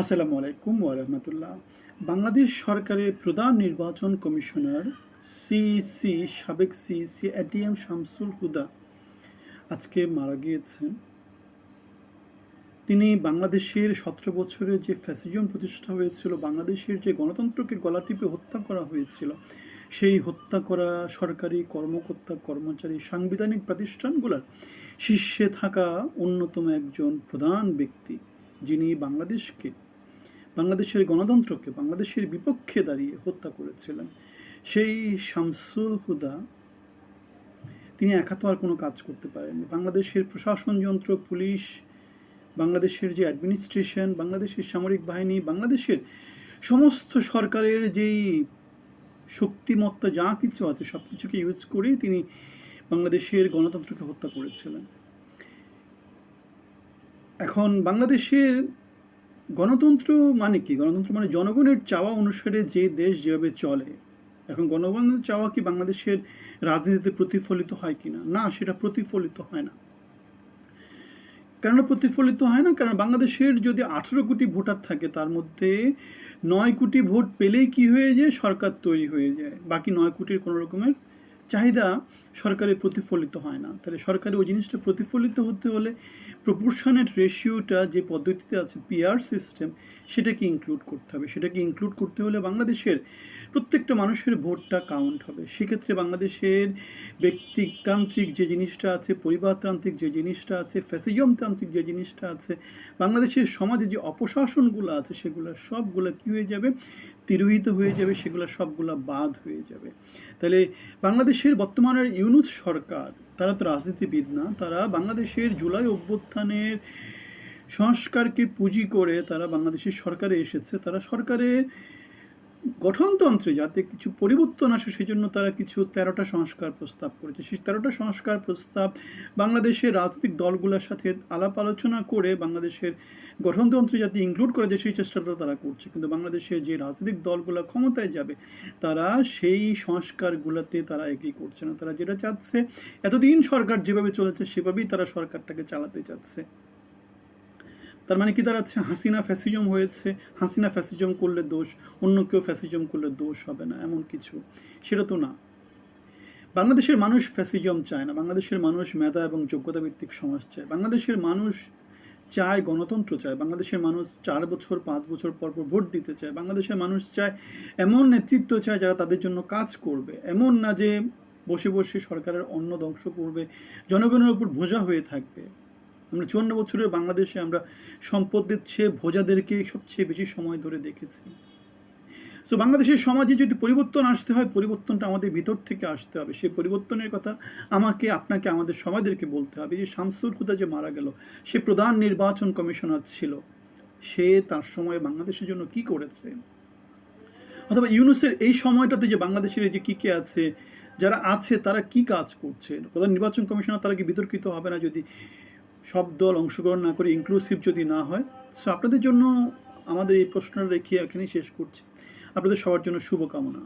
আসসালামু আলাইকুম ওরহমতুল্লাহ বাংলাদেশ সরকারের প্রধান নির্বাচন কমিশনার সিসি সাবেক সিসি এটিএম শামসুল হুদা আজকে মারা গিয়েছেন। তিনি বাংলাদেশের সতেরো বছরে যে ফ্যাসিজম প্রতিষ্ঠা হয়েছিল, বাংলাদেশের যে গণতন্ত্রকে গলা টিপে হত্যা করা হয়েছিল, সেই হত্যা করা সরকারি কর্মকর্তা, কর্মচারী, সাংবিধানিক প্রতিষ্ঠানগুলোর শীর্ষে থাকা অন্যতম একজন প্রধান ব্যক্তি। যিনি বাংলাদেশকে, বাংলাদেশের গণতন্ত্রকে, বাংলাদেশের বিপক্ষে দাঁড়িয়ে হত্যা করেছিলেন, সেই শামসুল হুদা, তিনি একা তো আর কোনো কাজ করতে পারেননি। বাংলাদেশের প্রশাসন যন্ত্র, পুলিশ, বাংলাদেশের যে অ্যাডমিনিস্ট্রেশন বাংলাদেশের সামরিক বাহিনী, বাংলাদেশের সমস্ত সরকারের যেই শক্তিমত্তা, যা কিছু আছে সব কিছুকে ইউজ করেই তিনি বাংলাদেশের গণতন্ত্রকে হত্যা করেছিলেন। এখন বাংলাদেশের গণতন্ত্র মানে কি? গণতন্ত্র মানে জনগণের চাওয়া অনুসারে যে দেশ যেভাবে চলে। এখন গণগণের চাওয়া কি বাংলাদেশের রাজনীতিতে প্রতিফলিত হয় কি না না সেটা প্রতিফলিত হয় না। কেন প্রতিফলিত হয় না? কারণ বাংলাদেশের যদি আঠেরো কোটি ভোটার থাকে, তার মধ্যে নয় কোটি ভোট পেলেই কি হয়ে যায়? সরকার তৈরি হয়ে যায়। বাকি নয় কোটির কোনো রকমের চাহিদা সরকারে প্রতিফলিত হয় না। তাহলে সরকারে ওই জিনিসটা প্রতিফলিত হতে হলে প্রপোর্শনের রেশিওটা যে পদ্ধতিতে আছে পিআর সিস্টেম সেটাকে ইনক্লুড করতে হবে। সেটাকে ইনক্লুড করতে হলে বাংলাদেশের প্রত্যেকটা মানুষের ভোটটা কাউন্ট হবে। সেক্ষেত্রে বাংলাদেশের ব্যক্তিতান্ত্রিক যে জিনিসটা আছে, পরিবারতান্ত্রিক যে জিনিসটা আছে, ফ্যাসিজমতান্ত্রিক যে জিনিসটা আছে, বাংলাদেশের সমাজে যে অপশাসনগুলো আছে, সেগুলো সবগুলো কী হয়ে যাবে? তিরোহিত হয়ে যাবে। সেগুলো সবগুলো বাদ হয়ে যাবে। তাহলে বাংলাদেশের বর্তমানের ইউনুস সরকার, তারা তো রাজনীতিবিদ না, তারা বাংলাদেশের জুলাই অভ্যুত্থানের সংস্কারকে পুঁজি করে তারা বাংলাদেশের সরকারে এসেছে। তারা সরকারে গঠনতন্ত্রে যাতে কিছু পরিবর্তন আসে সেই জন্য তারা কিছু তেরোটা সংস্কার প্রস্তাব করেছে। সেই তেরোটা সংস্কার প্রস্তাব বাংলাদেশের রাজনৈতিক দলগুলোর সাথে আলাপ আলোচনা করে বাংলাদেশের গঠনতন্ত্রে যাতে ইনক্লুড করা যায়, সেই চেষ্টাটা তারা করছে। কিন্তু বাংলাদেশের যে রাজনৈতিক দলগুলো ক্ষমতায় যাবে, তারা সেই সংস্কারগুলোতে তারা এগ্রি করছে না। তারা যেটা চাচ্ছে, এতদিন সরকার যেভাবে চলেছে, সেভাবেই তারা সরকারটাকে চালাতে চাচ্ছে। তার মানে কি দাঁড়াচ্ছে? হাসিনা ফ্যাসিজম হয়েছে, হাসিনা ফ্যাসিজম করলে দোষ, অন্য কেউ ফ্যাসিজম করলে দোষ হবে না, এমন কিছু। সেটা তো না। বাংলাদেশের মানুষ ফ্যাসিজম চায় না, বাংলাদেশের মানুষ মেধা এবং যোগ্যতা ভিত্তিক সমাজ চায়। বাংলাদেশের মানুষ চায় গণতন্ত্র চায়, বাংলাদেশের মানুষ চার বছর, পাঁচ বছর পর পর ভোট দিতে চায়। বাংলাদেশের মানুষ চায় এমন নেতৃত্ব চায় যারা তাদের জন্য কাজ করবে। এমন না যে বসে বসে সরকারের অন্ন ধ্বংস করবে, জনগণের উপর বোঝা হয়ে থাকবে। আমরা চুয়ান্ন বছরের বাংলাদেশে আমরা সম্পদের চেয়ে ভোজাদেরকে সবচেয়ে বেশি সময় ধরে দেখেছি। সো বাংলাদেশের সমাজে যদি পরিবর্তন আসতে হয়, পরিবর্তনটা আমাদের ভিতর থেকে আসতে হবে। সেই পরিবর্তনের কথা আমাকে, আপনাকে, আমাদের সমাজদেরকে বলতে হবে। যে শামসুল হুদা যে মারা গেল, সে প্রধান নির্বাচন কমিশনার ছিল। সে তার সময়ে বাংলাদেশের জন্য কি করেছে? অথবা ইউনুসের এই সময়টাতে যে বাংলাদেশের যে কী কে আছে, যারা আছে, তারা কি কাজ করছে? প্রধান নির্বাচন কমিশনার, তারা কি বিতর্কিত হবে না যদি সব দল অংশগ্রহণ না করে ইনক্লুসিভ যদি না হয় সো আপনাদের জন্য আমাদের এই প্রশ্নটা রেখে এখানেই শেষ করছি। আপনাদের সবার জন্য শুভকামনা।